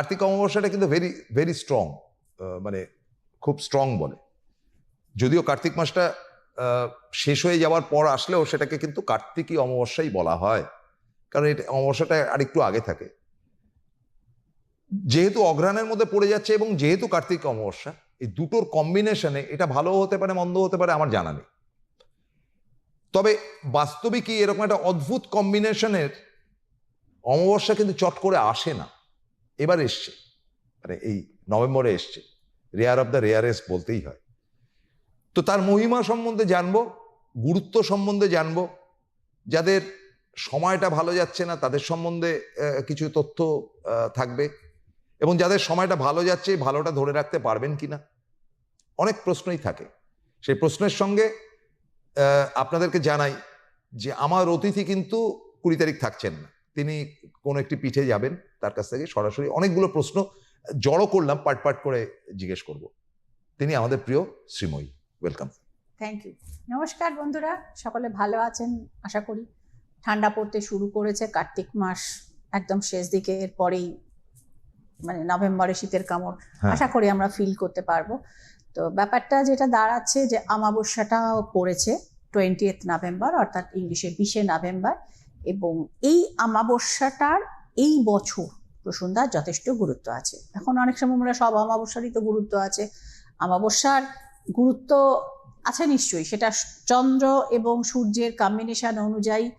কার্তিক অমাবস্যাটা কিন্তু very very strong মানে খুব স্ট্রং বলে। যদিও কার্তিক মাসটা শেষ হয়ে যাওয়ার পর আসলেও সেটাকে কিন্তু কার্তিকী অমাবস্যাই বলা হয়। কারণ এটা অমাবস্যাটা আরেকটু আগে থাকে। যেহেতু অঘ্রাণের মধ্যে পড়ে যাচ্ছে এবং যেহেতু কার্তিক অমাবস্যা, এই দুটোর কম্বিনেশনে এটা ভালো হতে পারে মন্দ হতে পারে, আমার জানা নেই। তবে বাস্তবিকই এরকম একটা অদ্ভুত কম্বিনেশনের অমাবস্যা কিন্তু চট করে আসে না। এবার এসছে মানে এই নভেম্বরে এসছে রেয়ার অফ দ্য রেয়ারেস্ট বলতেই হয়। তো তার মহিমা সম্বন্ধে জানব, গুরুত্ব সম্বন্ধে জানব, যাদের সময়টা ভালো যাচ্ছে না, তাদের সম্বন্ধে কিছু তথ্য থাকবে, এবং যাদের সময়টা ভালো যাচ্ছে, ভালোটা ধরে রাখতে পারবেন কিনা? অনেক প্রশ্নই থাকে। সেই প্রশ্নের সঙ্গে আপনাদেরকে জানাই যে আমার অতিথি কিন্তু কুড়ি তারিখ থাকছেন না। তিনি কোনো একটি পিঠে যাবেন তার কাছ থেকে সরাসরি অনেকগুলো প্রশ্ন জড়ো করলাম পাট পাট করে জিজ্ঞেস করব। তিনি আমাদের প্রিয় শ্রীময়ী। ওয়েলকাম থ্যাংক ইউ নমস্কার বন্ধুরা সকলে ভালো আছেন আশা করি। ঠান্ডা পড়তে শুরু করেছে কার্তিক মাস একদম শেষ দিকে এরপরেই মানে নভেম্বরে শীতের কামড়। হ্যাঁ। আশা করি আমরা ফিল করতে পারব। তো ব্যাপারটা যেটা দাঁড়াচ্ছে যে আমাবস্যাটা পড়েছে টোয়েন্টিয়েথ নভেম্বর অর্থাৎ ইংলিশে বিশে নভেম্বর এবং এই আমাবস্যাটার এই বছর প্রসন্ধার যথেষ্ট গুরুত্ব আছে। এখন অনেক সময় আমরা সব অমাবস্যারই তো গুরুত্ব আছে। আমাবস্যার গুরুত্ব আছে নিশ্চয়ই। সেটা চন্দ্র এবং সূর্যের কম্বিনেশন অনুযায়ী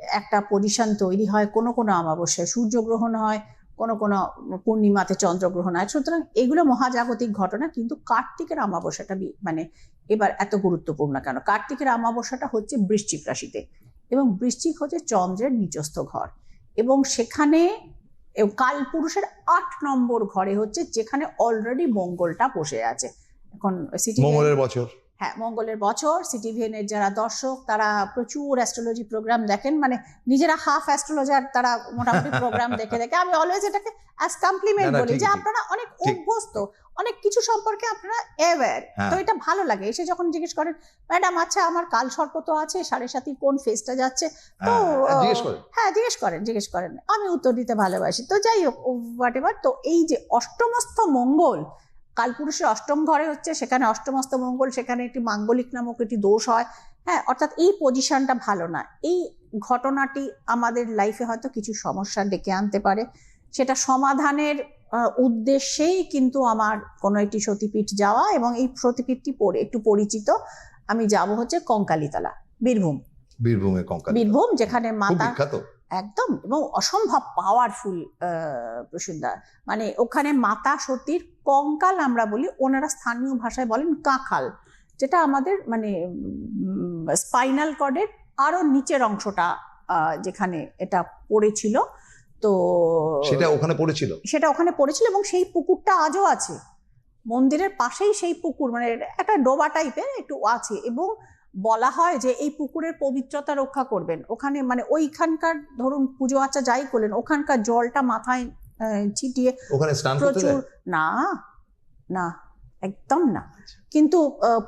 একটা পজিশন তৈরি হয়। কোনো কোনো অমাবস্যায় সূর্যগ্রহণ হয়, কোনো কোনো পূর্ণিমাতে চন্দ্রগ্রহণ হয়। সুতরাং এগুলো মহাজাগতিক ঘটনা, কিন্তু কার্তিকের অমাবস্যাটা মানে এবার এত গুরুত্বপূর্ণ কেন? কার্তিকের অমাবস্যাটা হচ্ছে বৃশ্চিক রাশিতে। এবং বৃশ্চিক হচ্ছে চন্দ্রের নিচস্থ ঘর। এবং সেখানে কাল কালপুরুষের আট নম্বর ঘরে হচ্ছে যেখানে অলরেডি মঙ্গলটা বসে আছে। এখন মঙ্গলের বছর। হ্যাঁ মঙ্গলের বছর সিটি সিটিভিএনের যারা দর্শক তারা প্রচুর অ্যাস্ট্রোলজি প্রোগ্রাম দেখেন। মানে নিজেরা হাফ অ্যাস্ট্রোলজার তারা মোটামুটি প্রোগ্রাম দেখে দেখে। আমি অলওয়েজ এটাকে অ্যাজ কমপ্লিমেন্ট বলি যে আপনারা অনেক অভ্যস্ত অনেক কিছু সম্পর্কে আপনারা অ্যাওয়্যার হ্যাঁ। তো এটা ভালো লাগে। এসে যখন জিজ্ঞেস করেন ম্যাডাম আচ্ছা আমার কাল সর্প তো আছে সাড়ে সাথী কোন ফেসটা যাচ্ছে? তো হ্যাঁ, জিজ্ঞেস করেন। হ্যাঁ জিজ্ঞেস করেন জিজ্ঞেস করেন। আমি উত্তর দিতে ভালোবাসি। তো যাই হোক হোয়াট এভার তো এই যে অষ্টমস্থ মঙ্গল কালপুরুষের অষ্টম ঘরে হচ্ছে সেখানে অষ্টমস্ত মঙ্গল সেখানে একটি মাঙ্গলিক নামক একটি দোষ হয়। হ্যাঁ অর্থাৎ এই পজিশনটা ভালো না। এই ঘটনাটি আমাদের লাইফে হয়তো কিছু সমস্যা ডেকে আনতে পারে। সেটা সমাধানের উদ্দেশ্যেই কিন্তু আমার কোনো একটি সতীপীঠ যাওয়া এবং এই সতীপীঠটি পড়ে একটু পরিচিত আমি যাব হচ্ছে কঙ্কালীতলা বীরভূম। কঙ্কাল বীরভূম যেখানে মাতা একদম এবং অসম্ভব পাওয়ারফুল প্রসুন্দা মানে ওখানে মাতা সতীর কঙ্কাল আমরা বলি ওনারা স্থানীয় ভাষায় বলেন কাঁকাল যেটা আমাদের মানে স্পাইনাল কর্ডের আরও নিচের অংশটা আহ, যেখানে এটা পড়েছিল। তো সেটা ওখানে পড়েছিল? সেটা ওখানে পড়েছিল এবং সেই পুকুরটা আজও আছে। মন্দিরের পাশেই সেই পুকুর মানে একটা ডোবা টাইপের একটু আছে এবং বলা হয় যে এই পুকুরের পবিত্রতা রক্ষা করবেন। ওখানে মানে ওইখানকার ধরুন পুজো আচ্ছা যাই করলেন ওখানকার জলটা মাথায় ছিটিয়ে ওখানে স্নান প্রচুর না না একদম না। কিন্তু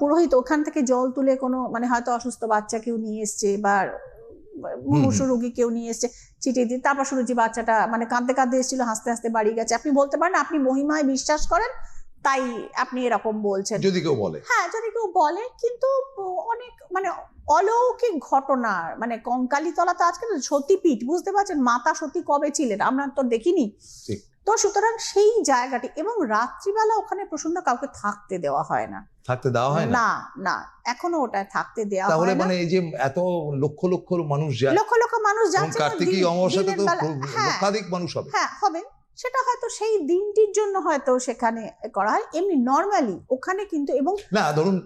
পুরোহিত ওখান থেকে জল তুলে কোনো মানে হয়তো অসুস্থ বাচ্চা কেউ নিয়ে এসছে বা মুমূর্ষু রোগী কেউ নিয়ে এসছে ছিটিয়ে দিয়ে তারপর শুনেছি বাচ্চাটা মানে কাঁদতে কাঁদতে এসেছিল হাসতে হাসতে বাড়ি গেছে। আপনি বলতে পারেন আপনি মহিমায় বিশ্বাস করেন? তাই আপনি এরকম বলছেন। যদি কেউ বলে। হ্যাঁ যদি কেউ বলে কিন্তু অনেক মানে অলৌকিক ঘটনা মানে কঙ্কালীতলা তো আজকে সতীপীঠ বুঝতে পারছেন? মাতা সতী কবে ছিলেন? আমরা তো দেখিনি। তো সুতরাং সেই জায়গাটি এবং রাত্রিবেলা ওখানে প্রসন্ন কাউকে থাকতে দেওয়া হয় না। থাকতে দেওয়া হয় না? না এখনও ওটা থাকতে দেওয়া তাহলে হয় মানে এই যে এত লক্ষ লক্ষ মানুষ যায় লক্ষ লক্ষ মানুষ যাচ্ছে কার্তিকী অমাবস্যাতে তো হ্যাঁ। লক্ষাধিক মানুষ হবে। হ্যাঁ হবে। সেটা হয়তো সেই দিনটির জন্য হয়তো সেখানে করা হয়। এমনি নর্মালি ওখানে কিন্তু এবং না, ধরুন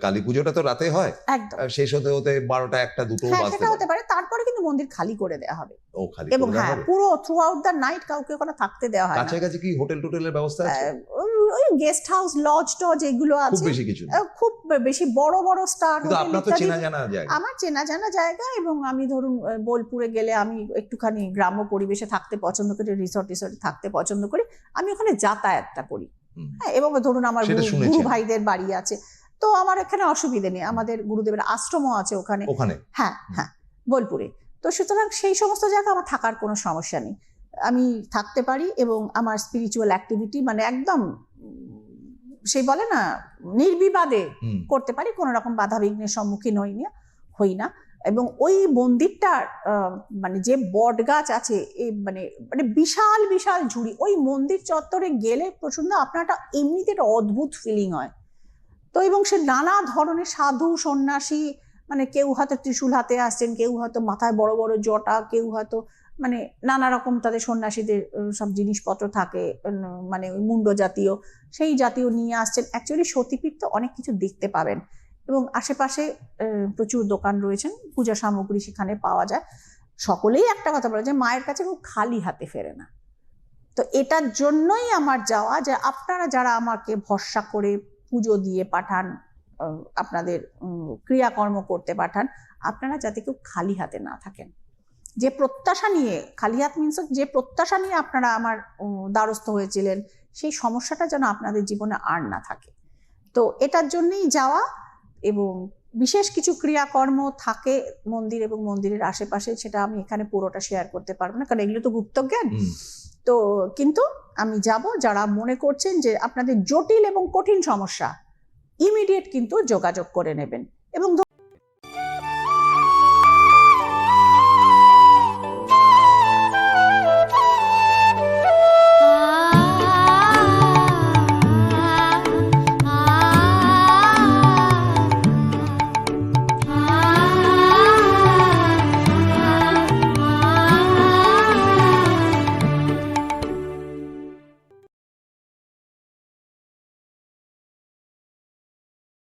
কালী পুজোটা তো রাতে হয়। শেষ হতে হতে বারোটা একটা দুটো হ্যাঁ সেটা হতে পারে। তারপরে কিন্তু মন্দির খালি করে দেওয়া হবে। ও খালি এবং হ্যাঁ পুরো থ্রু আউট দ্য নাইট কাউকে ওখানে থাকতে দেওয়া হয় কাছাকাছি কি হোটেল টোটেলের ব্যবস্থা আছে? ওই- গেস্ট হাউস লজ টজ এগুলো খুব বেশি কিছু খুব বেশি বড় বড় স্টার আপনার তো চেনা জানা জায়গা। আমার চেনা জানা জায়গা এবং আমি ধরুন বোলপুরে গেলে আমি একটুখানি গ্রাম্য পরিবেশে থাকতে পছন্দ করি রিসর্ট টিসর্টে থাকতে পছন্দ করি। আমি ওখানে যাতায়াতটা করি। হ্যাঁ এবং ধরুন আমার গুরু-। ভাইদের বাড়ি আছে। তো আমার এখানে অসুবিধে নেই। আমাদের গুরুদেবের আশ্রমও আছে ওখানে। ওখানে? হ্যাঁ হ্যাঁ বোলপুরে। তো সুতরাং সেই সমস্ত জায়গা আমার থাকার কোনো সমস্যা নেই। আমি থাকতে পারি এবং আমার স্পিরিচুয়াল অ্যাক্টিভিটি মানে একদম সেই বলে না নির্বিবাদে করতে পারি কোনো রকম বাধা বিঘ্নের সম্মুখীন হই না হই না। এবং ওই মন্দিরটার মানে যে বট গাছ আছে এই মানে মানে বিশাল বিশাল ঝুড়ি ওই মন্দির চত্বরে গেলে প্রচণ্ড আপনারটা এমনিতে একটা অদ্ভুত ফিলিং হয়। তো এবং সে নানা ধরনের সাধু, সন্ন্যাসী মানে কেউ হয়তো ত্রিশূল হাতে আসছেন, কেউ হয়তো মাথায় বড় বড় জটা, কেউ হয়তো মানে নানা রকম তাদের সন্ন্যাসীদের সব জিনিসপত্র থাকে মানে মুন্ড জাতীয়, সেই জাতীয় নিয়ে আসছেন। অ্যাকচুয়ালি সতীপীঠ তো অনেক কিছু দেখতে পাবেন এবং আশেপাশে প্রচুর দোকান রয়েছেন, পূজা সামগ্রী সেখানে পাওয়া যায়। সকলেই একটা কথা বলে যে মায়ের কাছে খুব খালি হাতে ফেরে না। তো এটার জন্যই আমার যাওয়া যে আপনারা যারা আমাকে ভরসা করে পুজো দিয়ে পাঠান আপনাদের ক্রিয়াকর্ম করতে পাঠান, আপনারা যাতে কেউ খালি হাতে না থাকেন। যে প্রত্যাশা নিয়ে, খালি হাত মিনস যে প্রত্যাশা নিয়ে আপনারা আমার দ্বারস্থ হয়েছিলেন, সেই সমস্যাটা যেন আপনাদের জীবনে আর না থাকে। তো এটার জন্যই যাওয়া এবং বিশেষ কিছু ক্রিয়াকর্ম থাকে মন্দির এবং মন্দিরের আশেপাশে, সেটা আমি এখানে পুরোটা শেয়ার করতে পারব না, কারণ এগুলো তো গুপ্তজ্ঞান। তো কিন্তু আমি যাব, যারা মনে করছেন যে আপনাদের জটিল এবং কঠিন সমস্যা ইমিডিয়েট কিন্তু যোগাযোগ করে নেবেন। এবং